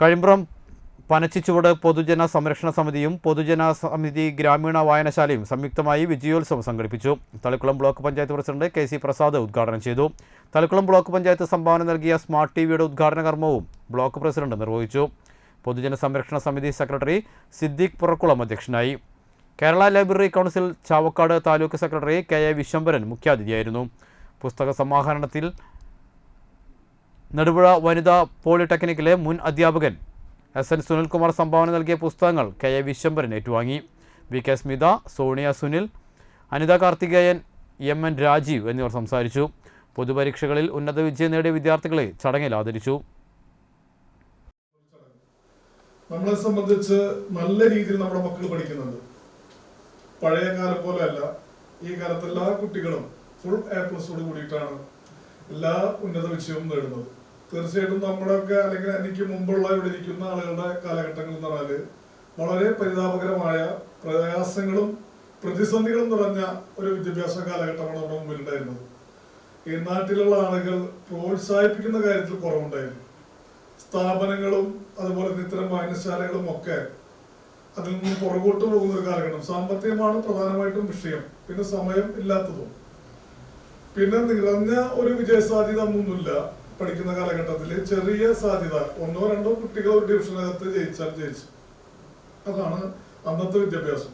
കഴിമ്പ്രം പനച്ചിച്ചുവട് പൊതുജന സംരക്ഷണ സമിതിയും പൊതുജന സമിതി ഗ്രാമീണ വായനശാലയും സംയുക്തമായി വിജയോത്സവം സംഘടിപ്പിച്ചു. Thalikkulam block panchayat president K C Prasad ഉദ്ഘാടനം ചെയ്തു. തളിക്കുളം ബ്ലോക്ക് പഞ്ചായത്ത് സംഭാവന നൽകിയ സ്മാർട്ട് ടി വിയുടെ ഉദ്ഘാടന കർമ്മവും ബ്ലോക്ക് പ്രസിഡന്റ് നിർവഹിച്ചു. പൊതുജന സംരക്ഷണ സമിതി സെക്രട്ടറി സിദ്ദീഖ് പുറക്കുളം അധ്യക്ഷനായി. Kerala library council Chavakkad taluk secretary K A Viswambharan മുഖ്യാതിഥിയായിരുന്നു. പുസ്തക സമാഹരണത്തിൽ നെടുപുഴ വനിതാ പോളിടെക്നിക്കിലെ മുൻ അധ്യാപകൻ എസ് എൻ സുനിൽകുമാർ സംഭാവന നൽകിയ പുസ്തകങ്ങൾ കെ എ വിശ്വംബരൻ ഏറ്റുവാങ്ങി. V K Smitha Sonia Sunil Anitha Karthikeyan M N Rajeev എന്നിവർ സംസാരിച്ചു. പൊതുപരീക്ഷകളിൽ ഉന്നത വിജയം നേടിയ വിദ്യാർത്ഥികളെ ചടങ്ങിൽ ആദരിച്ചു. നമ്മളെ സംബന്ധിച്ച് നല്ല രീതിയിൽ നമ്മുടെ മക്കൾ പഠിക്കുന്നുണ്ട്. പഴയ കാലം പോലെ അല്ല ഈ കാലത്ത് എല്ലാ കുട്ടികളും ഫുൾ എ പ്ലസോട് കൂടിയിട്ടാണ് എല്ലാ ഉന്നത വിജയവും നേടുന്നത്. തീർച്ചയായിട്ടും നമ്മളൊക്കെ അല്ലെങ്കിൽ എനിക്ക് മുമ്പുള്ള ഇവിടെ ഇരിക്കുന്ന ആളുകളുടെ കാലഘട്ടങ്ങൾ എന്ന് പറഞ്ഞാൽ വളരെ പരിതാപകരമായ പ്രയാസങ്ങളും പ്രതിസന്ധികളും നിറഞ്ഞ ഒരു വിദ്യാഭ്യാസ കാലഘട്ടമാണ് നമ്മുടെ മുമ്പിൽ ഉണ്ടായിരുന്നത് ഈ നാട്ടിലുള്ള ആളുകൾ പ്രോത്സാഹിപ്പിക്കുന്ന കാര്യത്തിൽ കുറവുണ്ടായിരുന്നു. സ്ഥാപനങ്ങളും അതുപോലെ ഇത്തരം വായനശാലകളും ഒക്കെ അതിൽ നിന്ന് പുറകോട്ട് പോകുന്ന ഒരു കാലഘട്ടം. സാമ്പത്തികമാണ് പ്രധാനമായിട്ടും വിഷയം. പിന്നെ സമയം ഇല്ലാത്തതും. പിന്നെ നിറഞ്ഞ ഒരു വിജയസാധ്യത ഒന്നുമില്ല. പഠിക്കുന്ന കാലഘട്ടത്തിൽ ചെറിയ സാധ്യത. ഒന്നോ രണ്ടോ കുട്ടികൾ ഒരു ഡിവിഷനകത്ത് ജയിച്ചാൽ ജയിച്ചു. അതാണ് അന്നത്തെ വിദ്യാഭ്യാസം.